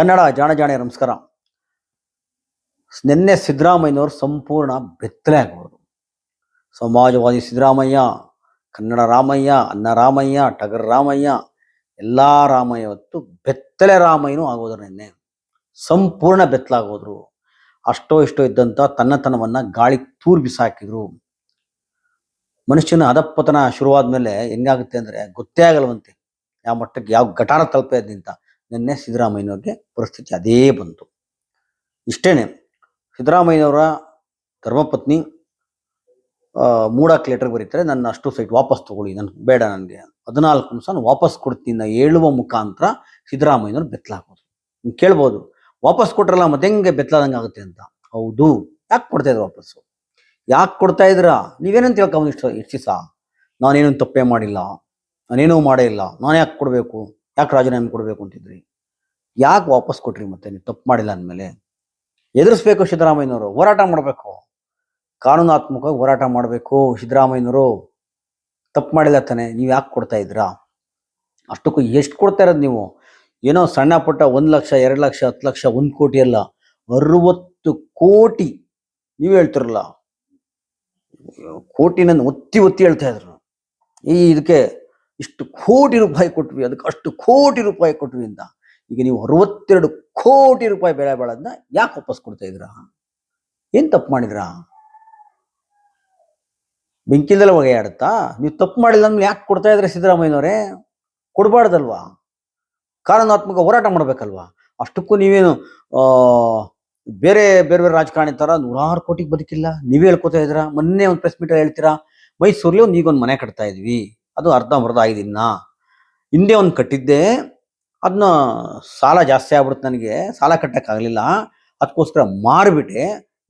ಕನ್ನಡ ಜಾಣ ಜಾಣೆ ನಮಸ್ಕಾರ. ನಿನ್ನೆ ಸಿದ್ದರಾಮಯ್ಯನವರು ಸಂಪೂರ್ಣ ಬೆತ್ತಲೆ ಆಗ್ಬೋದು ಸಮಾಜವಾದಿ ಸಿದ್ದರಾಮಯ್ಯ, ಕನ್ನಡ ರಾಮಯ್ಯ, ಅನ್ನ ರಾಮಯ್ಯ, ಟಗರ್ ರಾಮಯ್ಯ, ಎಲ್ಲ ರಾಮಯ್ಯ ಹೊತ್ತು ಬೆತ್ತಲೆ ರಾಮಯ್ಯನೂ ಆಗೋದ್ರು ನಿನ್ನೆ. ಸಂಪೂರ್ಣ ಬೆತ್ತಲಾಗೋದ್ರು ಅಷ್ಟೋ ಇಷ್ಟೋ ಇದ್ದಂಥ ತನ್ನತನವನ್ನ ಗಾಳಿ ತೂರ್ ಬಿಸಾಕಿದ್ರು. ಮನುಷ್ಯನ ಅಧಪತನ ಶುರುವಾದ್ಮೇಲೆ ಹೆಂಗಾಗುತ್ತೆ ಅಂದ್ರೆ ಗೊತ್ತೇ ಆಗಲ್ವಂತೆ. ಯಾವ ಮಟ್ಟಕ್ಕೆ ಯಾವ ಘಟಾನ ತಲುಪ ನಿಂತ ನಿನ್ನೆ ಸಿದ್ದರಾಮಯ್ಯನವ್ರಿಗೆ ಪರಿಸ್ಥಿತಿ ಅದೇ ಬಂತು. ಇಷ್ಟೇನೆ, ಸಿದ್ದರಾಮಯ್ಯನವರ ಧರ್ಮಪತ್ನಿ ಮೂಡಕ್ಕೆ ಮೂಡಾಕ್ ಲೆಟರ್ ಬರೀತಾರೆ, ನನ್ನ ಅಷ್ಟು ಸೈಟ್ ವಾಪಸ್ ತಗೊಳ್ಳಿ ನನ್ಗೆ ಬೇಡ ನನಗೆ. ಹದಿನಾಲ್ಕು ನಿಮಿಷ ವಾಪಸ್ ಕೊಡ್ತೀನಿ ಹೇಳುವ ಮುಖಾಂತರ ಸಿದ್ದರಾಮಯ್ಯನವ್ರು ಬೆತ್ತಲಾಗೋದು ನೀವು ಕೇಳ್ಬೋದು, ವಾಪಸ್ ಕೊಟ್ರಲ್ಲ ಮತ್ತೆ ಹೆಂಗೆ ಬೆತ್ತಲಾದಂಗೆ ಆಗುತ್ತೆ ಅಂತ. ಹೌದು, ಯಾಕೆ ಕೊಡ್ತಾ ಇದ್ರು ವಾಪಸ್ಸು? ಯಾಕೆ ಕೊಡ್ತಾ ಇದ್ದೀರಾ ನೀವೇನಂತ ಹೇಳ್ಕೊಂಡು ಇಷ್ಟು ಇಷ್ಟು ದಿವಸ? ನಾನೇನು ತಪ್ಪೇ ಮಾಡಿಲ್ಲ, ನಾನೇನೂ ಮಾಡೇ ಇಲ್ಲ, ನಾನು ಯಾಕೆ ಕೊಡಬೇಕು? ಯಾಕೆ ರಾಜೀನಾಮೆ ಕೊಡಬೇಕು ಅಂತಿದ್ರಿ? ಯಾಕೆ ವಾಪಸ್ ಕೊಟ್ರಿ ಮತ್ತೆ ನೀವು ತಪ್ಪು ಮಾಡಿಲ್ಲ ಅಂದಮೇಲೆ? ಎದುರಿಸ್ಬೇಕು ಸಿದ್ದರಾಮಯ್ಯನವರು, ಹೋರಾಟ ಮಾಡಬೇಕು. ಕಾನೂನಾತ್ಮಕವಾಗಿ ಹೋರಾಟ ಮಾಡಬೇಕು ಸಿದ್ದರಾಮಯ್ಯನವರು. ತಪ್ಪು ಮಾಡಿಲ್ಲ ತಾನೆ, ನೀವು ಯಾಕೆ ಕೊಡ್ತಾ ಇದ್ದೀರಾ? ಅಷ್ಟಕ್ಕೂ ಎಷ್ಟು ಕೊಡ್ತಾ ಇರೋದು ನೀವು? ಏನೋ ಸಣ್ಣ ಪುಟ್ಟ ಒಂದು ಲಕ್ಷ, ಎರಡು ಲಕ್ಷ, ಹತ್ತು ಲಕ್ಷ, ಒಂದು ಕೋಟಿ ಅಲ್ಲ, ಅರವತ್ತು ಕೋಟಿ ನೀವು ಹೇಳ್ತಿರಲ್ಲ. ಕೋಟಿನ ಒತ್ತಿ ಒತ್ತಿ ಹೇಳ್ತಾ ಇದ್ರು. ಈ ಇದಕ್ಕೆ ಇಷ್ಟು ಕೋಟಿ ರೂಪಾಯಿ ಕೊಟ್ವಿ, ಅದಕ್ಕೆ ಅಷ್ಟು ಕೋಟಿ ರೂಪಾಯಿ ಕೊಟ್ವಿ ಅಂತ. ಈಗ ನೀವು ಅರವತ್ತೆರಡು ಕೋಟಿ ರೂಪಾಯಿ ಬೆಳೆ ಬಾಳೋದನ್ನ ಯಾಕೆ ವಾಪಸ್ ಕೊಡ್ತಾ ಇದ್ದೀರಾ? ಏನು ತಪ್ಪು ಮಾಡಿದ್ರಾ? ಬೆಂಕಿಲ್ದಲ್ಲ ಆಡುತ್ತಾ ನೀವು ತಪ್ಪು ಮಾಡಿಲ್ಲ ಅಂದ್ರೆ ಯಾಕೆ ಕೊಡ್ತಾ ಇದ್ರೆ ಸಿದ್ದರಾಮಯ್ಯನವರೇ? ಕೊಡಬಾರ್ದಲ್ವಾ? ಕಾನೂನಾತ್ಮಕ ಹೋರಾಟ ಮಾಡಬೇಕಲ್ವಾ? ಅಷ್ಟಕ್ಕೂ ನೀವೇನು ಬೇರೆ ಬೇರೆ ಬೇರೆ ರಾಜಕಾರಣಿ ಥರ ನೂರಾರು ಕೋಟಿಗೆ ಬದುಕಿಲ್ಲ? ನೀವೇ ಹೇಳ್ಕೊತಾ ಇದ್ದೀರಾ? ಮೊನ್ನೆ ಒಂದು ಪ್ರೆಸ್ ಮೀಟರ್ ಹೇಳ್ತೀರಾ? ಮೈಸೂರಲ್ಲಿ ಒಂದು ಈಗೊಂದು ಮನೆ ಕಟ್ತಾ ಇದ್ವಿ. ಅದು ಅರ್ಧಂಬರ್ಧ ಆಗಿದ್ದೀನಾ ಹಿಂದೆ ಒಂದು ಕಟ್ಟಿದ್ದೆ. ಅದನ್ನ ಸಾಲ ಜಾಸ್ತಿ ಆಗ್ಬಿಡುತ್ತೆ ನನಗೆ, ಸಾಲ ಕಟ್ಟೋಕ್ಕಾಗಲಿಲ್ಲ ಅದಕ್ಕೋಸ್ಕರ ಈಗ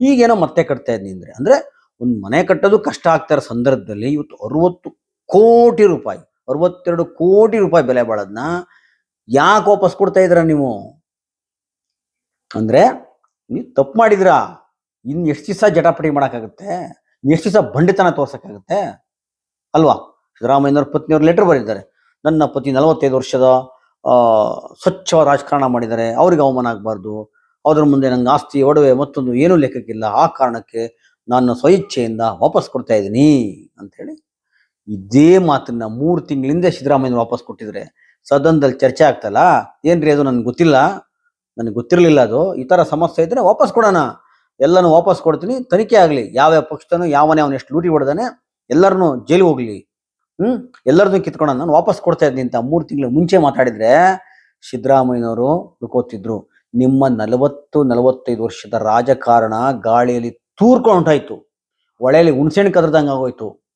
ಈಗೇನೋ ಮತ್ತೆ ಕಟ್ತಾ ಇದ್ದೀನಿ ಅಂದರೆ ಅಂದರೆ ಒಂದು ಮನೆ ಕಟ್ಟೋದು ಕಷ್ಟ ಆಗ್ತಾ ಇರೋ ಸಂದರ್ಭದಲ್ಲಿ ಇವತ್ತು ಅರವತ್ತು ಕೋಟಿ ರೂಪಾಯಿ, ಅರವತ್ತೆರಡು ಕೋಟಿ ರೂಪಾಯಿ ಬೆಲೆ ಬಾಳೋದನ್ನ ಯಾಕೆ ವಾಪಸ್ ಕೊಡ್ತಾ ಇದ್ದೀರಾ ನೀವು? ಅಂದರೆ ನೀವು ತಪ್ಪು ಮಾಡಿದಿರಾ ಇನ್ನು ಎಷ್ಟು ದಿವಸ ಜಟಾಪಟಿ ಮಾಡೋಕ್ಕಾಗುತ್ತೆ? ಎಷ್ಟು ದಿವಸ ಬಂಡಿತನ ತೋರ್ಸೋಕ್ಕಾಗುತ್ತೆ? ಅಲ್ವಾ? ಸಿದ್ದರಾಮಯ್ಯನವ್ರ ಪತ್ನಿಯವ್ರು ಲೆಟರ್ ಬರೀತಾರೆ ನನ್ನ ಪತಿ ನಲವತ್ತೈದು ವರ್ಷದ ಆ, ಸ್ವಚ್ಛವಾದ ರಾಜಕಾರಣ ಮಾಡಿದ್ದಾರೆ ಅವ್ರಿಗೆ ಅವಮಾನ ಆಗಬಾರ್ದು. ಅದ್ರ ಮುಂದೆ ನಂಗೆ ಆಸ್ತಿ ಒಡವೆ ಮತ್ತೊಂದು ಏನೂ ಲೆಕ್ಕಕ್ಕಿಲ್ಲ. ಆ ಕಾರಣಕ್ಕೆ ನಾನು ಸ್ವಇಚ್ಛೆಯಿಂದ ವಾಪಸ್ ಕೊಡ್ತಾ ಇದ್ದೀನಿ ಅಂತೇಳಿ ಇದೇ ಮಾತನ್ನ ಮೂರು ತಿಂಗಳಿಂದ ಸಿದ್ದರಾಮಯ್ಯ ವಾಪಸ್ ಕೊಟ್ಟಿದ್ರೆ ಸದನದಲ್ಲಿ ಚರ್ಚೆ ಆಗ್ತಲ್ಲ? ಏನ್ರಿ ಅದು ನನ್ಗೆ ಗೊತ್ತಿಲ್ಲ. ನನಗೆ ಗೊತ್ತಿರಲಿಲ್ಲ ಅದು. ಈ ಥರ ಸಮಸ್ಯೆ ಇದ್ರೆ ವಾಪಸ್ ಕೊಡೋಣ. ಎಲ್ಲನೂ ವಾಪಸ್ ಕೊಡ್ತೀನಿ. ತನಿಖೆ ಆಗಲಿ. ಯಾವ್ಯಾವ ಪಕ್ಷದನು ಯಾವನೇ ಅವನು ಎಷ್ಟು ಲೂಟಿ ಹೊಡೆದಾನೆ ಎಲ್ಲರನ್ನು ಜೈಲಿಗೆ ಹೋಗ್ಲಿ. ಹ್ಮ್? ಎಲ್ಲರದ್ದು ಕಿತ್ಕೊಂಡ ನಾನು ವಾಪಸ್ ಕೊಡ್ತಾ ಇದ್ದೀನಿ ಅಂತ ಮೂರು ತಿಂಗಳು ಮುಂಚೆ ಮಾತಾಡಿದ್ರೆ ಸಿದ್ದರಾಮಯ್ಯನವರು ಹುಡುಕೋತಿದ್ರು ನಿಮ್ಮ ನಲವತ್ತು, ನಲವತ್ತೈದು ವರ್ಷದ ರಾಜಕಾರಣ ಗಾಳಿಯಲ್ಲಿ ತೂರ್ಕೊಂಡು ಒಳೆಯಲ್ಲಿ ಹುಣಸೆಣ್ಣು ಕದ್ರದಂಗೆ ಆಗೋಯ್ತು.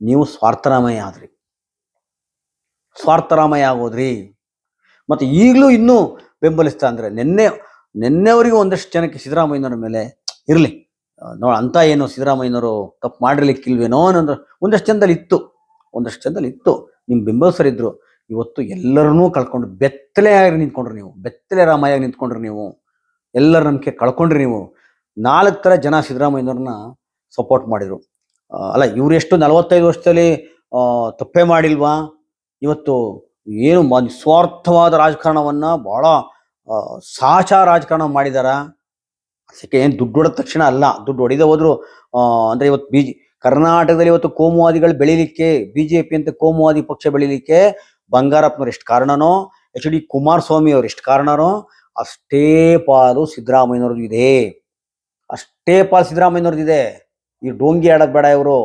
ನೀವು ಸ್ವಾರ್ಥರಾಮಯ್ಯ ಆದ್ರಿ. ಸ್ವಾರ್ಥರಾಮಯ್ಯ ಆಗೋದ್ರಿ. ಮತ್ತೆ ಈಗಲೂ ಇನ್ನೂ ಬೆಂಬಲಿಸ್ತಾ ಅಂದ್ರೆ ನಿನ್ನೆ, ನಿನ್ನೆವರಿಗೂ ಒಂದಷ್ಟು ಜನಕ್ಕೆ ಸಿದ್ದರಾಮಯ್ಯನವರ ಮೇಲೆ ಇರಲಿ. ನೋಡ ಅಂತ ಏನು ಸಿದ್ದರಾಮಯ್ಯನವರು ತಪ್ಪು ಮಾಡಿರ್ಲಿಕ್ಕಿಲ್ವೇನೋ ಅನ್ನೋದು ಒಂದಷ್ಟು ಜನದಲ್ಲಿ ಇತ್ತು. ಒಂದಷ್ಟು ಜನದಲ್ಲಿ ಇತ್ತು. ನಿಮ್ಮ ಬೆಂಬಲಿಸರಿದ್ರು ಇವತ್ತು ಎಲ್ಲರನ್ನೂ ಕಳ್ಕೊಂಡು ಬೆತ್ತಲೆಯಾಗಿ ನಿಂತ್ಕೊಂಡ್ರು ನೀವು. ಬೆತ್ತಲೆ ರಾಮಯ್ಯಾಗಿ ನಿಂತ್ಕೊಂಡ್ರಿ ನೀವು. ಎಲ್ಲರ ನಂಬಿಕೆ ಕಳ್ಕೊಂಡ್ರಿ ನೀವು. ನಾಲ್ಕು ಥರ ಜನ ಸಿದ್ದರಾಮಯ್ಯನವ್ರನ್ನ ಸಪೋರ್ಟ್ ಮಾಡಿದರು. ಅಲ್ಲ ಇವ್ರು ಎಷ್ಟು ನಲವತ್ತೈದು ವರ್ಷದಲ್ಲಿ ತಪ್ಪೇ ಮಾಡಿಲ್ವಾ? ಇವತ್ತು ಏನು ಸ್ವಾರ್ಥವಾದ ರಾಜಕಾರಣವನ್ನು ಆ, ಸಾಚ ರಾಜಕಾರಣ ಮಾಡಿದಾರ? ಅದಕ್ಕೆ ಏನು ದುಡ್ಡು ಹೊಡೆದ ತಕ್ಷಣ ಅಲ್ಲ. ದುಡ್ಡು ಹೊಡಿದೆ ಹೋದ್ರು ಅಂದರೆ ಇವತ್ತು ಬಿ ಬಿಜಿ ಕರ್ನಾಟಕದಲ್ಲಿ ಇವತ್ತು ಕೋಮುವಾದಿಗಳು ಬೆಳಿಲಿಕ್ಕೆ, ಬಿಜೆಪಿ ಅಂತ ಕೋಮುವಾದಿ ಪಕ್ಷ ಬೆಳಿಲಿಕ್ಕೆ ಬಂಗಾರಪ್ಪನವ್ರು ಎಷ್ಟು ಕಾರಣನೋ, ಎಚ್ ಡಿ ಕುಮಾರಸ್ವಾಮಿ ಅವ್ರು ಎಷ್ಟು ಕಾರಣನೋ, ಅಷ್ಟೇ ಪಾಲು ಸಿದ್ದರಾಮಯ್ಯನವ್ರದ್ದು ಇದೆ. ಅಷ್ಟೇ ಪಾಲು ಸಿದ್ದರಾಮಯ್ಯನವ್ರದ್ದು ಇದೆ. ಈ ಡೋಂಗಿ ಆಡೋದ್ ಬೇಡ ಇವರು.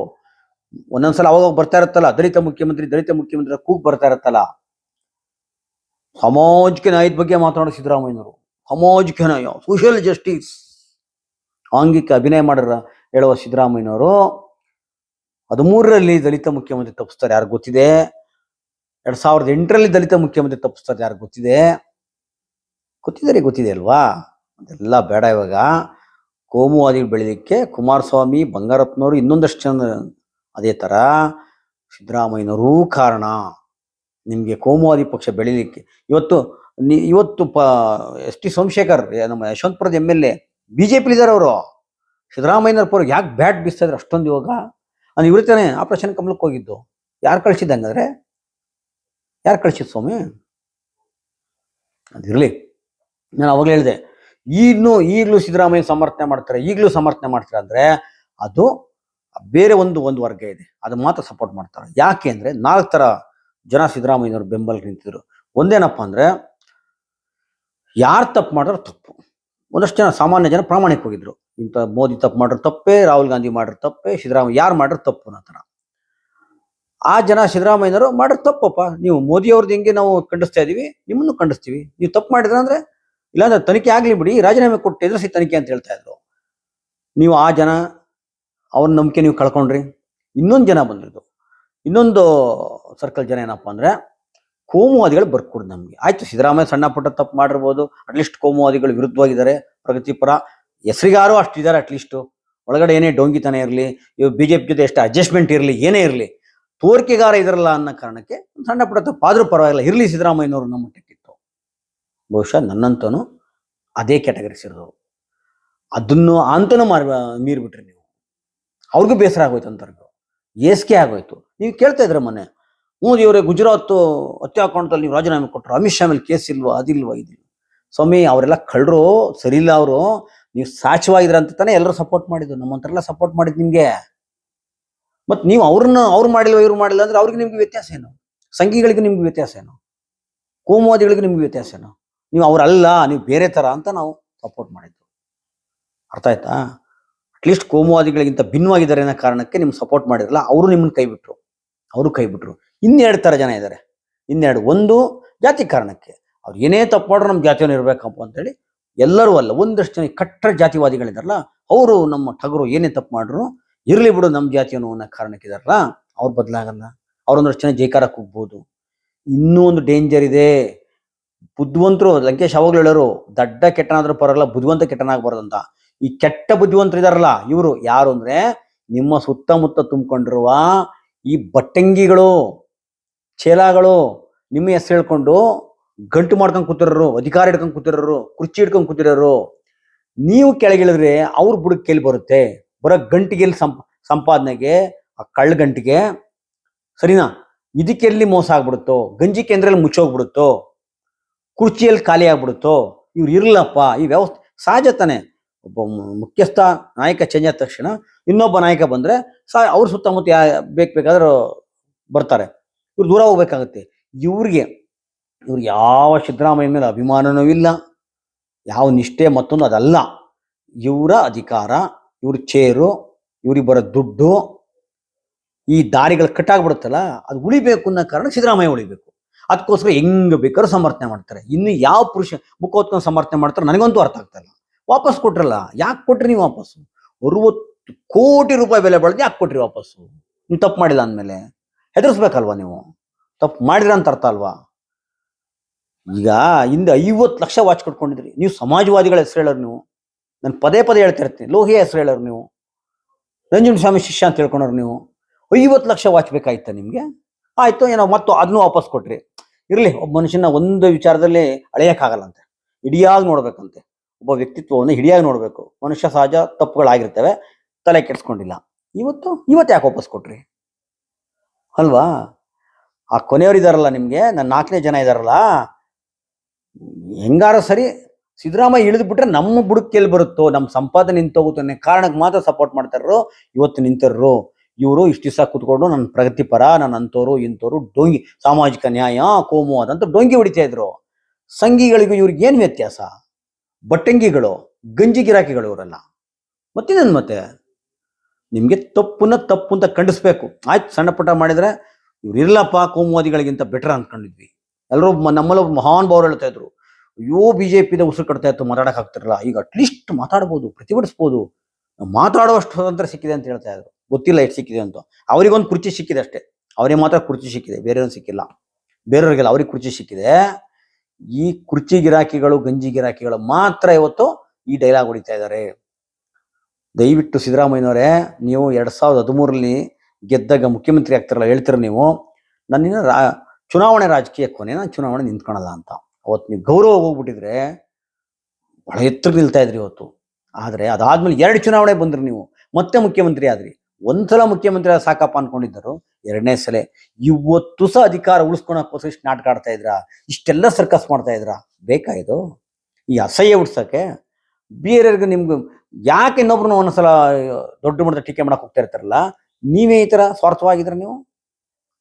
ಒಂದೊಂದ್ಸಲ ಅವಾಗ ಬರ್ತಾ ಇರುತ್ತಲ್ಲ, ದಲಿತ ಮುಖ್ಯಮಂತ್ರಿ ದಲಿತ ಮುಖ್ಯಮಂತ್ರಿ ಕೂಗ್ ಬರ್ತಾ ಇರುತ್ತಲ್ಲ. ಸಮಾಜಕ್ಕೆ ನ್ಯಾಯದ ಬಗ್ಗೆ ಮಾತನಾಡೋ ಸಿದ್ದರಾಮಯ್ಯನವರು. ಸಮಾಜಕ್ಕೆ ನ್ಯಾಯ ಸೋಷಿಯಲ್ ಜಸ್ಟಿಸ್ ಆಂಗಿಕ ಅಭಿನಯ ಮಾಡಿರ ಹೇಳುವ ಸಿದ್ದರಾಮಯ್ಯನವರು. ಹದಿಮೂರರಲ್ಲಿ ದಲಿತ ಮುಖ್ಯಮಂತ್ರಿ ತಪ್ಪಿಸ್ತಾರೆ ಯಾರು ಗೊತ್ತಿದೆ? ಎರಡ್ ಸಾವಿರದ ಎಂಟರಲ್ಲಿ ದಲಿತ ಮುಖ್ಯಮಂತ್ರಿ ತಪ್ಪಿಸ್ತಾರೆ ಯಾರು ಗೊತ್ತಿದೆ? ಗೊತ್ತಿದ್ದಾರೆ ಗೊತ್ತಿದೆ ಅಲ್ವಾ? ಅದೆಲ್ಲ ಬೇಡ ಇವಾಗ. ಕೋಮುವಾದಿಗಳು ಬೆಳಿಲಿಕ್ಕೆ ಕುಮಾರಸ್ವಾಮಿ, ಬಂಗಾರಪ್ಪನವರು ಇನ್ನೊಂದಷ್ಟು ಜನ ಅದೇ ತರ ಸಿದ್ದರಾಮಯ್ಯನವರೂ ಕಾರಣ. ನಿಮಗೆ ಕೋಮುವಾದಿ ಪಕ್ಷ ಬೆಳಿಲಿಕ್ಕೆ ಇವತ್ತು ಇವತ್ತು ಪ, ಎಸ್ ಟಿ ಸೋಮಶೇಖರ್ ನಮ್ಮ ಯಶವಂತಪುರದ ಎಂ ಎಲ್ ಎ ಬಿಜೆಪಿ ಇದಾರೆ ಅವರು. ಸಿದ್ದರಾಮಯ್ಯನವ್ರ ಪರ ಯಾಕೆ ಬ್ಯಾಟ್ ಬೀಸ್ತಾ ಅಷ್ಟೊಂದು ಇವಾಗ? ನಾನು ಇವ್ರ ತಾನೆ ಆಪರೇಷನ್ ಕಮಲಕ್ಕೆ ಹೋಗಿದ್ದು. ಯಾರು ಕಳ್ಸಿದ್ದ ಹಂಗಾದ್ರೆ? ಯಾರು ಕಳ್ಸಿದ್ ಸ್ವಾಮಿ? ಅದಿರಲಿ. ನಾನು ಅವಾಗಲೇ ಹೇಳಿದೆ, ಈಗಲೂ ಈಗಲೂ ಸಿದ್ದರಾಮಯ್ಯ ಸಮರ್ಥನೆ ಮಾಡ್ತಾರೆ, ಈಗಲೂ ಸಮರ್ಥನೆ ಮಾಡ್ತಾರೆ ಅಂದರೆ ಅದು ಬೇರೆ ಒಂದು ಒಂದು ವರ್ಗ ಇದೆ. ಅದು ಮಾತ್ರ ಸಪೋರ್ಟ್ ಮಾಡ್ತಾರೆ. ಯಾಕೆ ಅಂದರೆ ನಾಲ್ಕು ಥರ ಜನ ಸಿದ್ದರಾಮಯ್ಯನವರು ಬೆಂಬಲ ನಿಂತಿದ್ರು. ಒಂದೇನಪ್ಪ ಅಂದರೆ ಯಾರು ತಪ್ಪು ಮಾಡಿದ್ರು ತಪ್ಪು. ಒಂದಷ್ಟು ಜನ ಸಾಮಾನ್ಯ ಜನ ಪ್ರಾಮಾಣಿಕ ಹೋಗಿದ್ರು. ಇಂಥ ಮೋದಿ ತಪ್ಪು ಮಾಡ್ರು ತಪ್ಪೇ, ರಾಹುಲ್ ಗಾಂಧಿ ಮಾಡ್ರು ತಪ್ಪೇ, ಸಿದ್ದರಾಮಯ್ಯ ಯಾರು ಮಾಡ್ರು ತಪ್ಪು ಅನ್ನೋ ಥರ. ಆ ಜನ ಸಿದ್ದರಾಮಯ್ಯನವರು ಮಾಡ್ರು ತಪ್ಪಪ್ಪ. ನೀವು ಮೋದಿ ಅವ್ರದ್ದು ಹೆಂಗೆ ನಾವು ಖಂಡಿಸ್ತಾ ಇದೀವಿ ನಿಮ್ಮನ್ನು ಖಂಡಿಸ್ತೀವಿ. ನೀವು ತಪ್ಪು ಮಾಡಿದ್ರೆ ಅಂದ್ರೆ, ಇಲ್ಲಾಂದ್ರೆ ತನಿಖೆ ಆಗಲಿ ಬಿಡಿ, ರಾಜೀನಾಮೆ ಕೊಟ್ಟು ಎದುರಿಸಿ ತನಿಖೆ ಅಂತ ಹೇಳ್ತಾ ಇದ್ರು. ನೀವು ಆ ಜನ, ಅವ್ರ ನಂಬಿಕೆ ನೀವು ಕಳ್ಕೊಂಡ್ರಿ. ಇನ್ನೊಂದು ಜನ ಬಂದಿದ್ದು. ಇನ್ನೊಂದು ಸರ್ಕಲ್ ಜನ ಏನಪ್ಪ ಅಂದ್ರೆ ಕೋಮುವಾದಿಗಳು ಬರ್ಕೊಡು ನಮಗೆ. ಆಯಿತು, ಸಿದ್ದರಾಮಯ್ಯ ಸಣ್ಣ ಪುಟ್ಟ ತಪ್ಪು ಮಾಡಿರ್ಬೋದು. ಅಟ್ಲೀಸ್ಟ್ ಕೋಮುವಾದಿಗಳು ವಿರುದ್ಧವಾಗಿದ್ದಾರೆ. ಪ್ರಗತಿಪರ ಹೆಸರಿಗಾರು ಅಷ್ಟಿದ್ದಾರೆ ಅಟ್ಲೀಸ್ಟು ಒಳಗಡೆ ಏನೇ ಡೊಂಗಿತನ ಇರಲಿ ಬಿ ಜೆ ಪಿ ಜೊತೆ ಎಷ್ಟು ಅಡ್ಜಸ್ಟ್ಮೆಂಟ್ ಇರಲಿ, ಏನೇ ಇರಲಿ, ತೋರಿಕೆಗಾರ ಇದರಲ್ಲ ಅನ್ನೋ ಕಾರಣಕ್ಕೆ ಸಣ್ಣ ಪುಟ್ಟ ತಪ್ಪು. ಆದರೂ ಪರವಾಗಿಲ್ಲ, ಇರಲಿ ಸಿದ್ದರಾಮಯ್ಯನವರು ನಮ್ಮ ಮಟ್ಟಕ್ಕಿತ್ತು. ಬಹುಶಃ ನನ್ನಂತನು ಅದೇ ಕ್ಯಾಟಗರಿ ಸೇರಿದವರು ಅದನ್ನು ಅಂತನೂ ಮಾರ್, ಮೀರಿಬಿಟ್ರಿ ನೀವು. ಅವ್ರಿಗೂ ಬೇಸರ ಆಗೋಯ್ತು ಅಂತವ್ರಿಗೂ. ಏಸ್ಕೆ ಆಗೋಯ್ತು. ನೀವು ಕೇಳ್ತಾ ಇದ್ರೆ ಮೊನ್ನೆ ಮೋದಿ ಅವರೇ ಗುಜರಾತ್ ಹತ್ಯಾಕಾಂಡದಲ್ಲಿ ನೀವು ರಾಜೀನಾಮೆ ಕೊಟ್ಟರು ಅಮಿತ್ ಶಾ ಮೇಲೆ ಕೇಸ್ ಇಲ್ವಾ? ಅದಿಲ್ವಾ? ಇದಿಲ್ಲ ಸ್ವಾಮಿ, ಅವರೆಲ್ಲ ಕಳ್ಳರು, ಸರಿ ಇಲ್ಲ ಅವರು. ನೀವು ಸಾಚವಾಗಿದ್ರ ಅಂತ ತಾನೇ ಎಲ್ಲರೂ ಸಪೋರ್ಟ್ ಮಾಡಿದ್ರು ನಮ್ಮಂತರೆಲ್ಲ ಸಪೋರ್ಟ್ ಮಾಡಿದ್ ನಿಮಗೆ. ಮತ್ತು ನೀವು ಅವ್ರನ್ನ ಅವ್ರು ಮಾಡಿಲ್ವ, ಇವ್ರು ಮಾಡಿಲ್ಲ ಅಂದ್ರೆ ಅವ್ರಿಗೆ ನಿಮ್ಗೆ ವ್ಯತ್ಯಾಸ ಏನು? ಸಂಘಿಗಳಿಗೆ ನಿಮ್ಗೆ ವ್ಯತ್ಯಾಸ ಏನು? ಕೋಮುವಾದಿಗಳಿಗೆ ನಿಮ್ಗೆ ವ್ಯತ್ಯಾಸ ಏನು? ನೀವು ಅವರಲ್ಲ, ನೀವು ಬೇರೆ ಥರ ಅಂತ ನಾವು ಸಪೋರ್ಟ್ ಮಾಡಿದ್ದು. ಅರ್ಥ ಆಯ್ತಾ? ಅಟ್ಲೀಸ್ಟ್ ಕೋಮುವಾದಿಗಳಿಗಿಂತ ಭಿನ್ನವಾಗಿದ್ದಾರೆ ಅನ್ನೋ ಕಾರಣಕ್ಕೆ ನಿಮ್ಗೆ ಸಪೋರ್ಟ್ ಮಾಡಿರಲ್ಲ ಅವರು ನಿಮ್ಮನ್ನ ಕೈ ಬಿಟ್ರು. ಅವರು ಕೈ ಬಿಟ್ರು. ಇನ್ನೆರಡು ಥರ ಜನ ಇದ್ದಾರೆ ಇನ್ನೆರಡು, ಒಂದು ಜಾತಿ ಕಾರಣಕ್ಕೆ. ಅವ್ರು ಏನೇ ತಪ್ಪು ಮಾಡ್ರು ನಮ್ಮ ಜಾತಿಯನ್ನು ಇರಬೇಕಪ್ಪ ಅಂತೇಳಿ ಎಲ್ಲರೂ ಅಲ್ಲ, ಒಂದಷ್ಟು ಜನ ಕಟ್ಟರ ಜಾತಿವಾದಿಗಳಿದಾರಲ್ಲ, ಅವರು ನಮ್ಮ ಠಗರು ಏನೇ ತಪ್ಪು ಮಾಡ್ರು ಇರಲಿ ಬಿಡು ನಮ್ಮ ಜಾತಿಯನ್ನು ಅನ್ನೋ ಕಾರಣಕ್ಕಿದಾರಲ್ಲ ಅವ್ರು ಬದಲಾಗಲ್ಲ. ಅವ್ರೊಂದಷ್ಟು ಜನ ಜೈಕಾರ ಕೂಗ್ಬೋದು ಇನ್ನೂ ಒಂದು ಡೇಂಜರ್ ಇದೆ. ಬುದ್ಧಿವಂತರು, ಲಂಕೇಶ್ ಅವಾಗಲೂ ಹೇಳೋರು, ದಡ್ಡ ಕೆಟ್ಟನಾದ್ರೂ ಪರಲ್ಲ ಬುದ್ಧಿವಂತ ಕೆಟ್ಟನಾಗಬಾರ್ದಂತ. ಈ ಕೆಟ್ಟ ಬುದ್ಧಿವಂತರು ಇದಾರಲ್ಲ, ಇವರು ಯಾರು ಅಂದ್ರೆ ನಿಮ್ಮ ಸುತ್ತಮುತ್ತ ತುಂಬಿಕೊಂಡಿರುವ ಈ ಬಟ್ಟಂಗಿಗಳು. ಚೇಲಾಗಳು ನಿಮ್ಮ ಹೆಸರು ಹೇಳ್ಕೊಂಡು ಗಂಟು ಮಾಡ್ಕೊಂಡು ಕೂತಿರೋರು, ಅಧಿಕಾರ ಹಿಡ್ಕೊಂಡು ಕೂತಿರೋರು, ಕುರ್ಚಿ ಹಿಡ್ಕೊಂಡು ಕೂತಿರೋರು, ನೀವು ಕೆಳಗಿಳಿದ್ರೆ ಅವ್ರ ಬುಡಕ್ಕೆ ಕೇಳಿ ಬರುತ್ತೆ? ಬರೋ ಗಂಟಿಗೆ ಸಂಪ, ಸಂಪಾದನೆಗೆ, ಆ ಕಳ್ಳ ಗಂಟಿಗೆ? ಸರಿನಾ? ಇದಕ್ಕೆಲ್ಲಿ ಮೋಸ ಆಗ್ಬಿಡುತ್ತೋ? ಗಂಜಿ ಕೇಂದ್ರದಲ್ಲಿ ಮುಚ್ಚೋಗ್ಬಿಡುತ್ತೋ ಕುರ್ಚಿಯಲ್ಲಿ ಖಾಲಿ ಆಗ್ಬಿಡುತ್ತೋ? ಇವ್ರು ಇರಲಪ್ಪ, ಈ ವ್ಯವಸ್ಥೆ ಸಹಜ ತಾನೆ. ಒಬ್ಬ ಮುಖ್ಯಸ್ಥ ನಾಯಕ ಚೇಂಜ್ ಆದ ತಕ್ಷಣ ಇನ್ನೊಬ್ಬ ನಾಯಕ ಬಂದರೆ ಸಾ, ಅವ್ರ ಸುತ್ತಮುತ್ತ ಯಾ, ಬೇಕು ಬೇಕಾದ್ರೂ ಬರ್ತಾರೆ. ಇವ್ರು ದೂರ ಹೋಗ್ಬೇಕಾಗತ್ತೆ. ಇವ್ರಿಗೆ, ಇವ್ರು ಯಾವ ಸಿದ್ದರಾಮಯ್ಯ ಮೇಲೆ ಅಭಿಮಾನನೂ ಇಲ್ಲ, ಯಾವ ನಿಷ್ಠೆ ಮತ್ತೊಂದು ಅದಲ್ಲ. ಇವರ ಅಧಿಕಾರ, ಇವ್ರ ಚೇರು ಇವ್ರಿಗೆ ಬರೋ ದುಡ್ಡು, ಈ ದಾರಿಗಳು ಕಟ್ಟಾಗ್ಬಿಡುತ್ತಲ್ಲ, ಅದು ಉಳಿಬೇಕು ಅನ್ನೋ ಕಾರಣ ಸಿದ್ದರಾಮಯ್ಯ ಉಳಿಬೇಕು. ಅದಕ್ಕೋಸ್ಕರ ಹೆಂಗ್ ಬೇಕಾದ್ರೂ ಸಮರ್ಥನೆ ಮಾಡ್ತಾರೆ. ಇನ್ನು ಯಾವ ಪುರುಷ ಮುಖ ಹೊತ್ಕೊಂಡು ಸಮರ್ಥನೆ ಮಾಡ್ತಾರೆ ನನಗಂತೂ ಅರ್ಥ ಆಗ್ತಾ ಇಲ್ಲ. ವಾಪಸ್ ಕೊಟ್ರಲ್ಲ, ಯಾಕೆ ಕೊಟ್ರಿ ನೀವು ವಾಪಸ್ಸು? ಅರುವತ್ತು ಕೋಟಿ ರೂಪಾಯಿ ಬೆಲೆ ಬಳ್ದು ಯಾಕೆ ಕೊಟ್ರಿ ವಾಪಸ್ಸು? ನೀವು ತಪ್ಪು ಮಾಡಿಲ್ಲ ಅಂದಮೇಲೆ. ಹೆದರ್ಸ್ಬೇಕಲ್ವಾ ನೀವು? ತಪ್ಪು ಮಾಡಿರ ಅಂತ ಅರ್ಥ ಅಲ್ವಾ? ಈಗ ಹಿಂದೆ ಐವತ್ತು ಲಕ್ಷ ವಾಚ್ ಕೊಟ್ಕೊಂಡಿದ್ರಿ. ನೀವು ಸಮಾಜವಾದಿಗಳ ಹೆಸರು ಹೇಳೋರು ನೀವು. ನಾನು ಪದೇ ಪದೇ ಹೇಳ್ತಿರ್ತೀನಿ ಲೋಹಿಯ ಹೆಸರು ಹೇಳೋರು ನೀವು. ರಂಜನ್ ಸ್ವಾಮಿ ಶಿಷ್ಯ ಅಂತ ಹೇಳ್ಕೊಂಡವ್ರು ನೀವು. ಐವತ್ತು ಲಕ್ಷ ವಾಚ್ ಬೇಕಾಯ್ತಾ ನಿಮಗೆ? ಆಯಿತು, ಏನೋ ಮತ್ತು ಅದನ್ನು ವಾಪಸ್ ಕೊಟ್ರಿ. ಇರಲಿ, ಒಬ್ಬ ಮನುಷ್ಯನ ಒಂದು ವಿಚಾರದಲ್ಲಿ ಅಳೆಯಕ್ಕಾಗಲ್ಲಂತೆ ಹಿಡಿಯಾಗಿ ನೋಡ್ಬೇಕಂತೆ. ಒಬ್ಬ ವ್ಯಕ್ತಿತ್ವವನ್ನು ಹಿಡಿಯಾಗಿ ನೋಡಬೇಕು. ಮನುಷ್ಯ ಸಹಜ ತಪ್ಪುಗಳಾಗಿರ್ತವೆ. ತಲೆ ಕೆಡ್ಸ್ಕೊಂಡಿಲ್ಲ. ಇವತ್ತು ಇವತ್ತು ಯಾಕೆ ವಾಪಸ್ ಕೊಟ್ರಿ? ಅಲ್ವಾ? ಆ ಕೊನೆಯವರು ಇದ್ದಾರಲ್ಲ ನಿಮಗೆ ನನ್ನ ನಾಲ್ಕನೇ ಜನ ಇದ್ದಾರಲ್ಲ ಹೆಂಗಾರ ಸರಿ ಸಿದ್ದರಾಮಯ್ಯ ಇಳಿದ್ಬಿಟ್ರೆ ನಮ್ಮ ಬುಡಕ್ಕೆ ಎಲ್ಲಿ ಬರುತ್ತೋ, ನಮ್ಮ ಸಂಪಾದನೆ ನಿಂತೋಗುತ್ತೆ ಕಾರಣಕ್ಕೆ ಮಾತ್ರ ಸಪೋರ್ಟ್ ಮಾಡ್ತಾರೋ ಇವತ್ತು ನಿಂತರ್ರು. ಇವರು ಇಷ್ಟು ದಿವಸ ಕೂತ್ಕೊಂಡು ನನ್ನ ಪ್ರಗತಿಪರ ನನ್ನ ಅಂಥವ್ರು ಇಂಥವ್ರು ಡೊಂಗಿ, ಸಾಮಾಜಿಕ ನ್ಯಾಯ, ಕೋಮು ಅದಂತ ಡೊಂಗಿ ಹೊಡಿತಾ ಇದ್ರು. ಸಂಘಿಗಳಿಗೂ ಇವ್ರಿಗೆ ಏನು ವ್ಯತ್ಯಾಸ? ಬಟ್ಟಂಗಿಗಳು ಗಂಜಿ ಗಿರಾಕಿಗಳು ಇವರೆಲ್ಲ. ಮತ್ತಿನ್ನೊಂದು ಮತ್ತೆ? ನಿಮಗೆ ತಪ್ಪನ್ನ ತಪ್ಪು ಅಂತ ಖಂಡಿಸ್ಬೇಕು. ಆಯ್ತು, ಸಣ್ಣ ಪುಟ್ಟ ಮಾಡಿದ್ರೆ ಇವ್ರು ಕೋಮುವಾದಿಗಳಿಗಿಂತ ಬೆಟರ್ ಅಂದ್ಕೊಂಡಿದ್ವಿ ಎಲ್ಲರೂ ನಮ್ಮಲ್ಲಿ ಒಬ್ರು ಮಹಾನ್ ಭಾವರು ಹೇಳ್ತಾ ಇದ್ರು. ಅಯ್ಯೋ ಬಿಜೆಪಿದ ಉಸಿರು ಕಟ್ತಾ ಇತ್ತು ಮಾತಾಡಕ್ಕೆ ಆಗ್ತಿರಲ್ಲ ಈಗ ಅಟ್ಲೀಸ್ಟ್ ಮಾತಾಡ್ಬೋದು, ಪ್ರತಿಭಟಿಸ್ಬೋದು. ಮಾತಾಡುವಷ್ಟು ಸ್ವತಂತ್ರ ಸಿಕ್ಕಿದೆ ಅಂತ ಹೇಳ್ತಾ ಇದ್ರು. ಗೊತ್ತಿಲ್ಲ ಎಷ್ಟು ಸಿಕ್ಕಿದೆ ಅಂತ. ಅವರಿಗೊಂದು ಕುರ್ಚಿ ಸಿಕ್ಕಿದೆ ಅಷ್ಟೇ. ಅವರಿಗೆ ಮಾತ್ರ ಕುರ್ಚಿ ಸಿಕ್ಕಿದೆ ಬೇರೆ ಸಿಕ್ಕಿಲ್ಲ. ಬೇರೆಯವ್ರಿಗೆಲ್ಲ ಅವ್ರಿಗೆ ಕುರ್ಚಿ ಸಿಕ್ಕಿದೆ. ಈ ಕುರ್ಚಿ ಗಿರಾಕಿಗಳು, ಗಂಜಿ ಗಿರಾಕಿಗಳು ಮಾತ್ರ ಇವತ್ತು ಈ ಡೈಲಾಗ್ ಹೊಡಿತಾ ಇದ್ದಾರೆ. ದಯವಿಟ್ಟು ಸಿದ್ದರಾಮಯ್ಯನವರೇ, ನೀವು ಎರಡು ಸಾವಿರದ ಹದಿಮೂರರಲ್ಲಿ ಗೆದ್ದಾಗ ಮುಖ್ಯಮಂತ್ರಿ ಆಗ್ತಿರಲ್ಲ ಹೇಳ್ತೀರ ನೀವು? ನನ್ನ ರಾ, ಚುನಾವಣೆ ರಾಜಕೀಯ ನಾನು ಚುನಾವಣೆ ನಿಂತ್ಕೊಳಲ್ಲ ಅಂತ. ಅವತ್ತು ನೀವು ಗೌರವ ಹೋಗ್ಬಿಟ್ಟಿದ್ರೆ ಬಹಳ ಎತ್ತರ ನಿಲ್ತಾ ಇದ್ರಿ ಇವತ್ತು ಆದರೆ ಅದಾದ್ಮೇಲೆ ಎರಡು ಚುನಾವಣೆ ಬಂದ್ರಿ ನೀವು. ಮತ್ತೆ ಮುಖ್ಯಮಂತ್ರಿ ಆದ್ರಿ. ಒಂದ್ಸಲ ಮುಖ್ಯಮಂತ್ರಿ ಸಾಕಪ್ಪ ಅನ್ಕೊಂಡಿದ್ದರು. ಎರಡನೇ ಸಲ. ಇವತ್ತು ಸಹ ಅಧಿಕಾರ ಉಳಿಸ್ಕೊಳಕ್ಕೋಸ್ಕರ ಇಷ್ಟು ನಾಟಕ ಆಡ್ತಾ ಇದ್ರ? ಇಷ್ಟೆಲ್ಲ ಸರ್ಕಸ್ ಮಾಡ್ತಾ ಇದ್ರ? ಬೇಕಾಯಿತು ಈ ಅಸಹ್ಯ ಹುಡ್ಸಕ್ಕೆ? ಬೇರೆಯವ್ರಿಗೆ ನಿಮ್ಗೆ ಯಾಕೆ ಇನ್ನೊಬ್ರನ್ನ ಒಂದ್ಸಲ ದೊಡ್ಡ ಮಟ್ಟದ ಟೀಕೆ ಮಾಡಕ್ಕೆ ಹೋಗ್ತಾ ಇರ್ತಾರಲ್ಲ, ನೀವೇ ಈ ಥರ ಸ್ವಾರ್ಥವಾಗಿದ್ರೆ ನೀವು?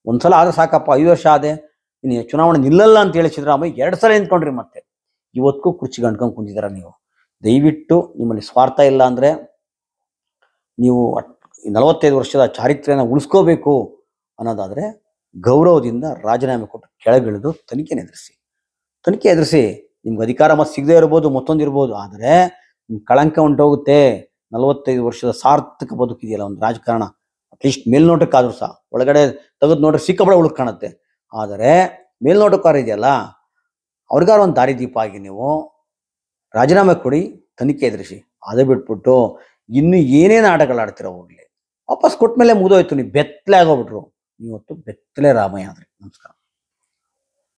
ಒಂದ್ಸಲ ಆದ್ರೆ ಸಾಕಪ್ಪ, ಐದು ವರ್ಷ ಆದೆ, ಇನ್ನು ಚುನಾವಣೆ ನಿಲ್ಲಲ್ಲ ಅಂತ ಹೇಳಿ ಸಿದ್ದರಾಮಯ್ಯ ಎರಡು ಸಲ ನಿಂತ್ಕೊಂಡ್ರಿ ಮತ್ತೆ. ಇವತ್ತಿಗೂ ಕುರ್ಚಿ ಗಂಟ್ಕೊಂಡು ಕುಂತಿದ್ದೀರ ನೀವು? ದಯವಿಟ್ಟು ನಿಮ್ಮಲ್ಲಿ ಸ್ವಾರ್ಥ ಇಲ್ಲ ಅಂದರೆ ನೀವು ನಲವತ್ತೈದು ವರ್ಷದ ಚಾರಿತ್ರ್ಯನ ಉಳಿಸ್ಕೋಬೇಕು ಅನ್ನೋದಾದರೆ ಗೌರವದಿಂದ ರಾಜೀನಾಮೆ ಕೊಟ್ಟು ಕೆಳಗಿಳಿದು ತನಿಖೆನ ಎದುರಿಸಿ. ತನಿಖೆ ಎದುರಿಸಿ, ನಿಮ್ಗೆ ಅಧಿಕಾರ ಮತ್ತೆ ಸಿಗದೇ ಇರ್ಬೋದು ಮತ್ತೊಂದು ಇರ್ಬೋದು ಆದರೆ ಕಳಂಕ ಹೊಂಟೋಗುತ್ತೆ ನಲವತ್ತೈದು ವರ್ಷದ ಸಾರ್ಥಕ ಬದುಕಿದೆಯಲ್ಲ ಒಂದು ರಾಜಕಾರಣ. ಅಟ್ಲೀಸ್ಟ್ ಮೇಲ್ನೋಟಕ್ಕಾದ್ರೂ ಸಹ. ಒಳಗಡೆ ತೆಗೆದು ನೋಡ್ರೆ ಸಿಕ್ಕಬಳ ಉಳಕ್ ಕಾಣುತ್ತೆ. ಆದರೆ ಮೇಲ್ನೋಟಕ್ಕಾರ ಇದೆಯಲ್ಲ? ಅವ್ರಿಗಾರ ಒಂದು ದಾರಿದೀಪ ಆಗಿ ನೀವು ರಾಜೀನಾಮೆ ಕೊಡಿ, ತನಿಖೆ ಎದುರಿಸಿ. ಅದೇ ಬಿಟ್ಬಿಟ್ಟು ಇನ್ನು ಏನೇನು ಆಟಗಳು ಆಡ್ತೀರ ಹೋಗ್ಲಿ. ವಾಪಸ್ ಕೊಟ್ಮೇಲೆ ಮುಗಿದೋಯ್ತು. ನೀವು ಬೆತ್ತಲೆ ಆಗೋಗ್ಬಿಟ್ರು. ಇವತ್ತು ಬೆತ್ತಲೆ ರಾಮಯ್ಯ ಆದ್ರಿ. ನಮಸ್ಕಾರ.